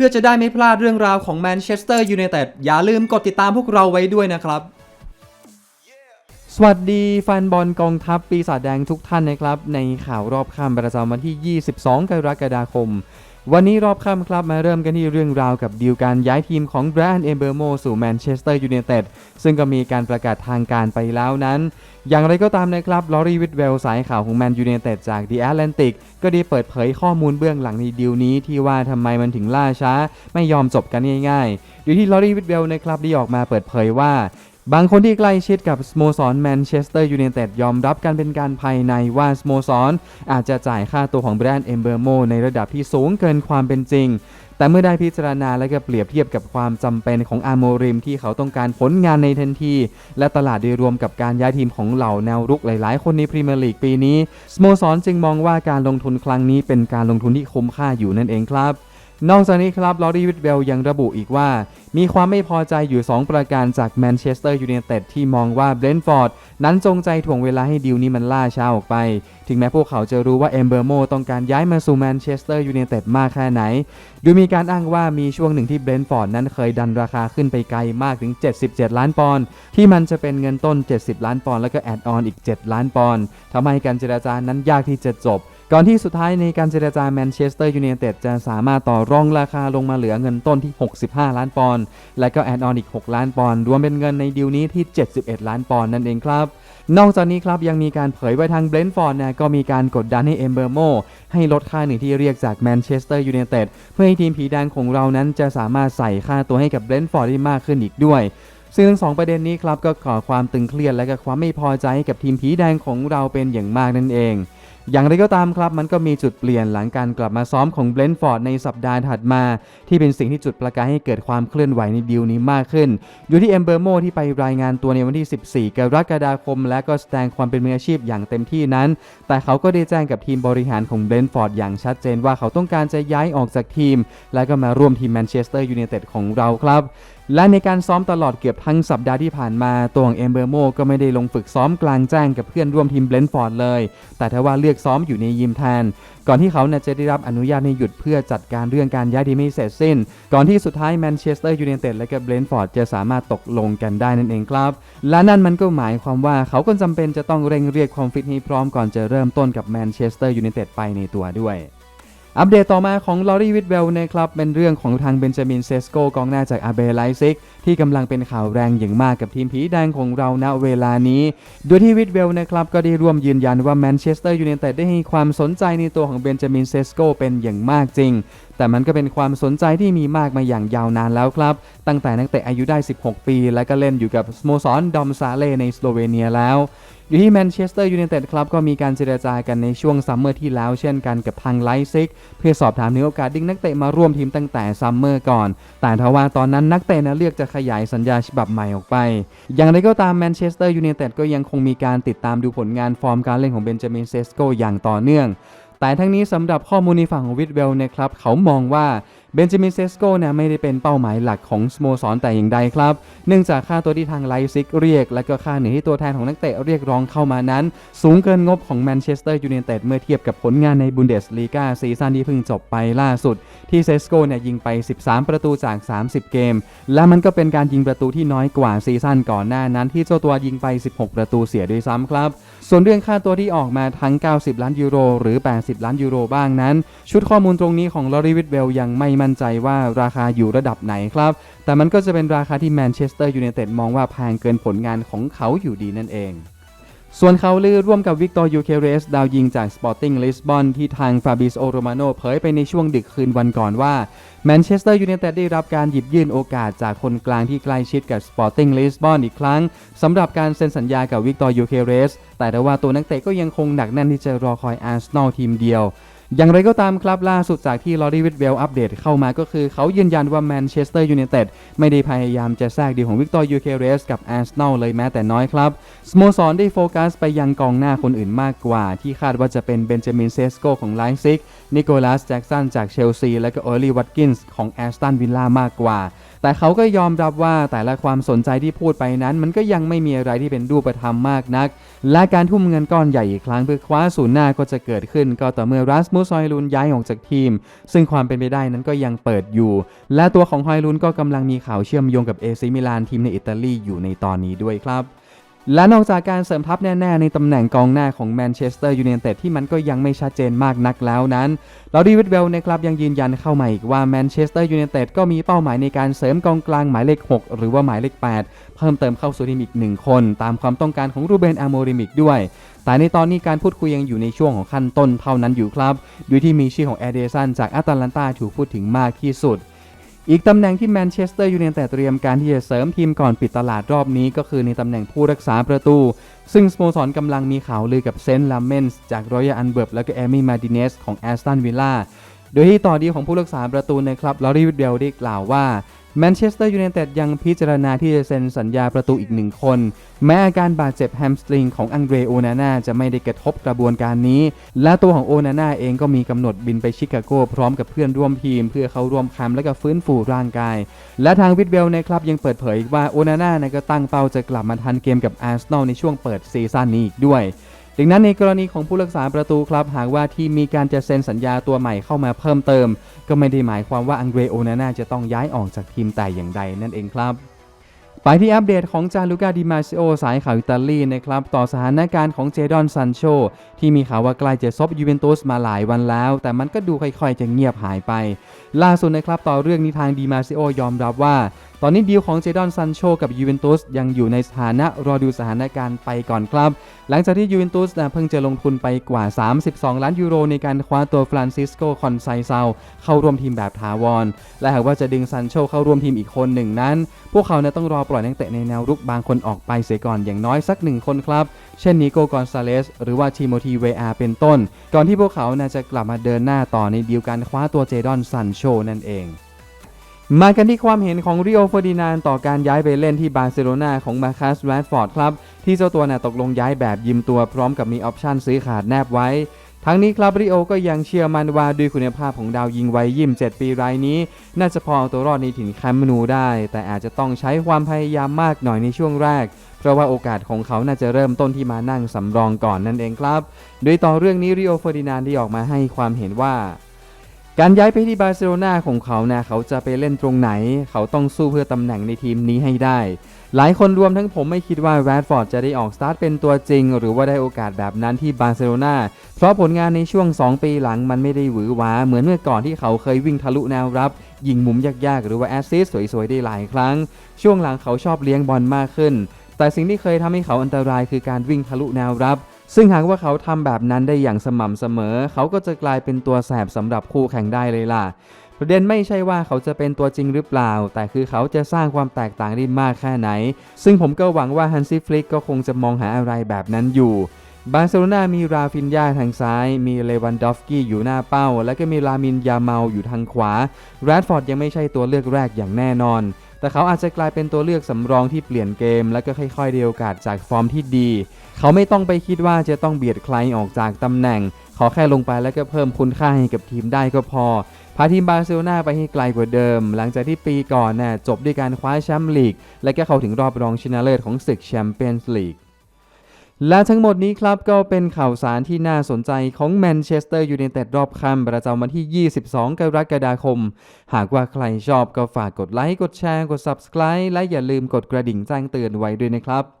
พื่อจะได้ไม่พลาดเรื่องราวของแมนเชสเตอร์ยูไนเต็ดอย่าลืมกดติดตามพวกเราไว้ด้วยนะครับ สวัสดีแฟนบอลกองทัพปีศาจแดงทุกท่านนะครับ ในข่าวรอบค่ำประจำวันที่ 22 กรกฎาคม วันนี้รอบค่ำครับมาเริ่มกันที่เรื่องราวกับดีลการย้ายทีมของแบรนด์เอเบอร์โมสู่แมนเชสเตอร์ยูไนเต็ดซึ่งก็มีการประกาศทางการไปแล้วนั้น อย่างไรก็ตามนะครับลอรีวิดเวลสายข่าวของแมนยูไนเต็ดจาก The Atlantic ก็ได้เปิดเผยข้อมูลเบื้องหลังในดีลนี้ที่ว่าทำไมมันถึงล่าช้า ไม่ยอมจบกันง่ายๆอยู่ที่ลอรีวิดเวลนะครับได้ออกมาเปิดเผยว่า บางคนที่ใกล้ชิดกับสโมสรแมนเชสเตอร์ยูไนเต็ดยอมรับกันเป็นการภายในว่าสโมสรอาจจะจ่ายค่าตัวของแบรนด์เอมเบอร์โมในระดับที่สูงเกินความเป็นจริง แต่เมื่อได้พิจารณาและก็เปรียบเทียบกับความจำเป็นของอาโมริมที่เขาต้องการผลงานในทันที และตลาดโดยรวมกับการย้ายทีมของเหล่าแนวรุกหลาย ๆ คนในพรีเมียร์ลีกปีนี้สโมสรจึงมองว่าการลงทุนครั้งนี้เป็นการลงทุนที่คุ้มค่าอยู่นั่นเองครับนอกจากนี้ครับลอรีวิดเวลยังระบุอีกว่ามีความไม่พอใจอยู่ 2 ประการจากแมนเชสเตอร์ยูไนเต็ดที่มองว่าเบรนท์ฟอร์ดนั้นจงใจถ่วงเวลาให้ดีลนี้มันล่าช้าออกไป ถึงแม้พวกเขาจะรู้ว่าเอมเบอร์โมต้องการย้ายมาสู่แมนเชสเตอร์ยูไนเต็ดมากแค่ไหน โดยมีการอ้างว่ามีช่วงหนึ่งที่เบรนท์ฟอร์ดนั้นเคยดันราคาขึ้นไปไกลมากถึง 77 ล้านปอนด์ที่มันจะเป็นเงินต้น 70 ล้านปอนด์แล้วก็แอดออนอีก 7 ล้านปอนด์ทำให้การเจรจานั้นยากที่จะจบก่อนที่สุดท้ายในการเจรจาแมนเชสเตอร์ยูไนเต็ดจะสามารถต่อรองราคาลงมาเหลือเงินต้นที่ 65 ล้านปอนด์และก็แอดออนอีก 6 ล้านปอนด์รวมเป็นเงินในดีลนี้ที่ 71 ล้านปอนด์นั่นเองครับ นอกจากนี้ครับยังมีการเผยไว้ทางเบรนท์ฟอร์ดนะก็มีการกดดันให้เอมเบอร์โมให้ลดค่าหนึ่งที่เรียกจากแมนเชสเตอร์ยูไนเต็ดเพื่อให้ทีมผีแดงของเรานั้นจะสามารถใส่ค่าตัวให้กับเบรนท์ฟอร์ดได้มากขึ้นอีกด้วยซึ่งทั้งสองประเด็นนี้ครับก็ก่อความตึงเครียดและก็ความไม่พอใจให้กับทีมผีแดงของเราเป็นอย่างมากนั่นเอง อย่างไรก็ตามครับมันก็มีจุดเปลี่ยนหลังการกลับมาซ้อมของเบรนฟอร์ดในสัปดาห์ถัดมา ที่เป็นสิ่งที่จุดประกายให้เกิดความเคลื่อนไหวในดีลนี้มากขึ้น อยู่ที่เอมเบอร์โมที่ไปรายงานตัวในวันที่ 14 กรกฎาคม และก็แสดงความเป็นมืออาชีพอย่างเต็มที่นั้น แต่เขาก็ได้แจ้งกับทีมบริหารของเบรนฟอร์ดอย่างชัดเจนว่าเขาต้องการจะย้ายออกจากทีม และก็มาร่วมทีมแมนเชสเตอร์ยูไนเต็ดของเราครับ และในการซ้อมตลอดเกือบทั้งสัปดาห์ที่ผ่านมาตัวของเอมเบอร์โมก็ไม่ได้ลงฝึกซ้อมกลางแจ้งกับเพื่อนร่วมทีมเบรนฟอร์ดเลย แต่ถ้าว่าเลือกซ้อมอยู่ในยิมแทน ก่อนที่เขาจะได้รับอนุญาตให้หยุดเพื่อจัดการเรื่องการย้ายทีมเสร็จสิ้น ก่อนที่สุดท้ายแมนเชสเตอร์ยูไนเต็ดและก็เบรนฟอร์ดจะสามารถตกลงกันได้นั่นเองครับ และนั่นมันก็หมายความว่าเขาก็จำเป็นจะต้องเร่งเรียกความฟิตให้พร้อมก่อนจะเริ่มต้นกับแมนเชสเตอร์ยูไนเต็ดไปในตัวด้วย อัปเดตต่อมาของลอรีวิดเวลนะครับเป็นเรื่องของทางเบนจามินเซสโกกองหน้าจากอาเบไลซิก ที่กำลังเป็นข่าวแรงอย่างมากกับทีมผีแดงของเราณเวลานี้ โดยที่วิดเวลนะครับก็ได้ร่วมยืนยันว่าแมนเชสเตอร์ยูไนเต็ดได้ให้ความสนใจในตัวของเบนจามินเซสโกเป็นอย่างมากจริง แต่มันก็เป็นความสนใจที่มีมากมาอย่างยาวนานแล้วครับ ตั้งแต่นักเตะอายุได้ 16 ปี และก็เล่นอยู่กับสโมสรดอมซาเลในสโลเวเนียแล้ว อยู่ที่แมนเชสเตอร์ยูไนเต็ดครับก็มีการเจรจากันในช่วงซัมเมอร์ที่แล้วเช่นกันกับทางไลซิก เพื่อสอบถามถึงโอกาสดึงนักเตะมาร่วมทีมตั้งแต่ซัมเมอร์ก่อน แต่ทว่าตอนนั้นนักเตะนะเลือกจะขยายสัญญาฉบับใหม่ออกไป อย่างไรก็ตามแมนเชสเตอร์ยูไนเต็ดก็ยังคงมีการติดตามดูผลงานฟอร์มการเล่นของเบนจามินเซสโกอย่างต่อเนื่อง แต่ทั้งนี้สำหรับข้อมูลในฝั่งของวิดเวลนะครับเขามองว่าเบนจามินเซสโกเนี่ยไม่ได้เป็นเป้าหมายหลักของสโมสรแต่อย่างใดครับ เนื่องจากค่าตัวที่ทางไลซิกเรียก และก็ค่าเหนื่อยที่ตัวแทนของนักเตะเรียกร้องเข้ามานั้น สูงเกินงบของแมนเชสเตอร์ยูไนเต็ดเมื่อเทียบกับผลงานในบุนเดสลีกาซีซั่นที่เพิ่งจบไปล่าสุด ที่เซสโกเนี่ยยิงไป 13 ประตูจาก 30 เกม และมันก็เป็นการยิงประตูที่น้อยกว่าซีซั่นก่อนหน้านั้น ที่เจ้าตัวยิงไป 16 ประตูเสียด้วยซ้ำครับ ส่วนเรื่องค่าตัวที่ออกมาทั้ง 90 ล้านยูโรหรือ 80 ล้านยูโรบ้างนั้น ชุดข้อมูลตรงนี้ของลอรีวิดเวลยังไม่มั่นใจว่าราคาอยู่ระดับไหนครับ แต่มันก็จะเป็นราคาที่แมนเชสเตอร์ยูไนเต็ดมองว่าแพงเกินผลงานของเขาอยู่ดีนั่นเองส่วนเขาลือร่วมกับวิกตอร์ยูเคเรส ดาวยิงจากสปอร์ติ้งลิสบอนที่ทางฟาบิสโอโรมาโนเผยไปในช่วงดึกคืนวันก่อนว่าแมนเชสเตอร์ยูไนเต็ดได้รับการหยิบยื่นโอกาสจากคนกลางที่ใกล้ชิดกับสปอร์ติ้งลิสบอนอีกครั้งสำหรับการเซ็นสัญญากับวิกตอร์ยูเคเรส แต่ว่าตัวนักเตะก็ยังคงหนักแน่นที่จะรอคอยอาร์เซนอลทีมเดียว อย่างไรก็ตามครับล่าสุดจากที่ลอรีวิทเวลอัปเดตเข้ามาก็คือเขายืนยันว่าแมนเชสเตอร์ยูไนเต็ดไม่ได้พยายามจะแทรกดีของวิกตอร์ยูเคเรสกับอาร์เซนอลเลยแม้แต่น้อยครับสโมสรได้โฟกัสไปยังกองหน้าคนอื่นมากกว่า ที่คาดว่าจะเป็นเบนจามินเซสโกของไลซิกนิโคลัสแจ็กสันจากเชลซี และก็เออร์ลีวัตกินส์ของแอสตันวิลล่ามากกว่า แต่เขาก็ยอมรับว่าแต่ละความสนใจที่พูดไปนั้น มันก็ยังไม่มีอะไรที่เป็นรูปธรรมมากนัก และการทุ่มเงินก้อนใหญ่อีกครั้งเพื่อคว้าศูนย์หน้าก็จะเกิดขึ้น ก็ต่อเมื่อรัสมุมุสฮอยลุนย้ายออกจากทีม ซึ่งความเป็นไปได้นั้นก็ยังเปิดอยู่ และตัวของฮอยลุนก็กำลังมีข่าวเชื่อมโยงกับเอซิมิลานทีมในอิตาลีอยู่ในตอนนี้ด้วยครับ และนอกจากการเสริมทัพแน่ๆในตำแหน่งกองหน้าของแมนเชสเตอร์ยูไนเต็ดที่มันก็ยังไม่ชัดเจนมากนักแล้วนั้นลอรีวิดเวลนะครับยังยืนยันเข้ามาอีกว่าแมนเชสเตอร์ยูไนเต็ดก็มีเป้าหมายในการเสริมกองกลางหมายเลข 6 หรือว่าหมายเลข 8 เพิ่มเติมเข้าสู่ทีมอีกหนึ่งคน ตามความต้องการของรูเบนอาโมริมิกด้วย แต่ในตอนนี้การพูดคุยยังอยู่ในช่วงของขั้นต้นเท่านั้นอยู่ครับโดยที่มีชื่อของแอเดสันจากแอตแลนตาถูกพูดถึงมากที่สุด อีกตำแหน่งที่แมนเชสเตอร์ยูไนเต็ดเตรียมการที่จะเสริมทีมก่อนปิดตลาดรอบนี้ ก็คือในตำแหน่งผู้รักษาประตู ซึ่งสโมสรกำลังมีข่าวลือกับเซนต์ลาเมนส์จากรอยัลอันเบิร์บและก็แอมี่มาดิเนสของแอสตันวิลล่าโดยที่ต่อดีของผู้รักษาประตูในครับลอรีวิดเดลได้กล่าวว่า แมนเชสเตอร์ยูไนเต็ดยังพิจารณาที่จะเซ็นสัญญาประตูอีกหนึ่งคน แม้อาการบาดเจ็บแฮมสตริงของอังเดรโอนาน่าจะไม่ได้กระทบกระบวนการนี้ และตัวของโอนาน่าเองก็มีกำหนดบินไปชิคาโกพร้อมกับเพื่อนร่วมทีม เพื่อเข้าร่วมแคมป์และก็ฟื้นฟูร่างกาย และทางวิดเบลนะครับยังเปิดเผยว่าโอนาน่านะก็ตั้งเป้าจะกลับมาทันเกมกับอาร์เซนอลในช่วงเปิดซีซั่นนี้อีกด้วย ดังนั้นในกรณีของผู้รักษาประตูครับ หากว่าที่มีการจะเซ็นสัญญาตัวใหม่เข้ามาเพิ่มเติม ก็ไม่ได้หมายความว่าอังเดรโอนาน่าจะต้องย้ายออกจากทีมแต่อย่างใดนั่นเองครับไปที่อัปเดตของจาลูกาดิมาซิโอสายข่าวอิตาลีนะครับ ต่อสถานการณ์ของเจดอนซันโชที่มีข่าวว่าใกล้จะซบยูเวนตุสมาหลายวันแล้ว แต่มันก็ดูค่อยๆ จะเงียบหายไป ล่าสุดนะครับ ต่อเรื่องนี้ทางดิมาซิโอยอมรับว่า ตอนนี้ดีลของเจดอนซันโชกับยูเวนตุสยังอยู่ในสถานะรอดูสถานการณ์ไปก่อนครับ หลังจากที่ยูเวนตุสนะเพิ่งจะลงทุนไปกว่า 32 ล้านยูโร ในการคว้าตัวฟรานซิสโกคอนไซเซาเข้าร่วมทีมแบบถาวร และหากว่าจะดึงซันโชเข้าร่วมทีมอีกคนหนึ่งนั้น พวกเขาเนี่ยต้องรอปล่อยนักเตะในแนวรุกบางคนออกไปเสียก่อนอย่างน้อยสักหนึ่งคนครับ เช่นนิโกกอนซาเลสหรือว่าทีโมธีเวอาเป็นต้น ก่อนที่พวกเขาน่าจะกลับมาเดินหน้าต่อในดีลการคว้าตัวเจดอนซันโชนั่นเอง มากันที่ความเห็นของริโอเฟอร์ดินานต่อการย้ายไปเล่นที่บาร์เซโลนาของมาคัสแรดฟอร์ดครับ ที่เจ้าตัวน่ะตกลงย้ายแบบยิมตัวพร้อมกับมีออปชั่นซื้อขาดแนบไว้ ทั้งนี้ครับริโอก็ยังเชื่อมั่นว่าด้วยคุณภาพของดาวยิงวัยยิม7 ปีรายนี้ น่าจะพอเอาตัวรอดในถิ่นแคมป์นูได้ แต่อาจจะต้องใช้ความพยายามมากหน่อยในช่วงแรกเพราะว่าโอกาสของเขาน่าจะเริ่มต้นที่มานั่งสำรองก่อนนั่นเองครับ โดยต่อเรื่องนี้ริโอเฟอร์ดินานได้ออกมาให้ความเห็นว่า การย้ายไปที่บาร์เซโลนาของเขานะเขาจะไปเล่นตรงไหน เขาต้องสู้เพื่อตำแหน่งในทีมนี้ให้ได้ หลายคนรวมทั้งผมไม่คิดว่าแรดฟอร์ดจะได้ออกสตาร์ทเป็นตัวจริง หรือว่าได้โอกาสแบบนั้นที่บาร์เซโลนาเพราะผลงานในช่วง 2 ปีหลังมันไม่ได้หวือหวาเหมือนเมื่อก่อนที่เขาเคยวิ่งทะลุแนวรับยิงมุมยากๆ หรือว่าแอสซิสสวยๆ ได้หลายครั้ง ช่วงหลังเขาชอบเลี้ยงบอลมากขึ้น แต่สิ่งที่เคยทำให้เขาอันตรายคือการวิ่งทะลุแนวรับ ซึ่งหากว่าเขาทำแบบนั้นได้อย่างสม่ำเสมอ เขาก็จะกลายเป็นตัวแสบสำหรับคู่แข่งได้เลยล่ะ ประเด็นไม่ใช่ว่าเขาจะเป็นตัวจริงหรือเปล่า แต่คือเขาจะสร้างความแตกต่างได้มากแค่ไหน ซึ่งผมก็หวังว่าฮันซี่ฟลิกก็คงจะมองหาอะไรแบบนั้นอยู่บาร์เซโลนามีราฟินยาทางซ้าย มีเลวันดอฟกี้อยู่หน้าเป้า แล้วก็มีลามินยาเมาอยู่ทางขวา แรดฟอร์ดยังไม่ใช่ตัวเลือกแรกอย่างแน่นอน แต่เขาอาจจะกลายเป็นตัวเลือกสำรองที่เปลี่ยนเกม และก็ค่อยๆได้โอกาสจากฟอร์มที่ดี เขาไม่ต้องไปคิดว่าจะต้องเบียดใครออกจากตำแหน่ง ขอแค่ลงไปแล้วก็เพิ่มคุณค่าให้กับทีมได้ก็พอพาทีมบาร์เซโลนาไปให้ไกลกว่าเดิม หลังจากที่ปีก่อนน่ะจบด้วยการคว้าแชมป์ลีก และก็เข้าถึงรอบรองชนะเลิศของศึกแชมเปี้ยนส์ลีก และทั้งหมดนี้ครับก็เป็นข่าวสารที่น่าสนใจของแมนเชสเตอร์ยูไนเต็ดรอบค่ำประจำวันที่ 22 กรกฎาคม หากว่าใครชอบก็ฝากกดไลค์ กดแชร์ กด Subscribe และอย่าลืมกดกระดิ่งแจ้งเตือนไว้ด้วยนะครับ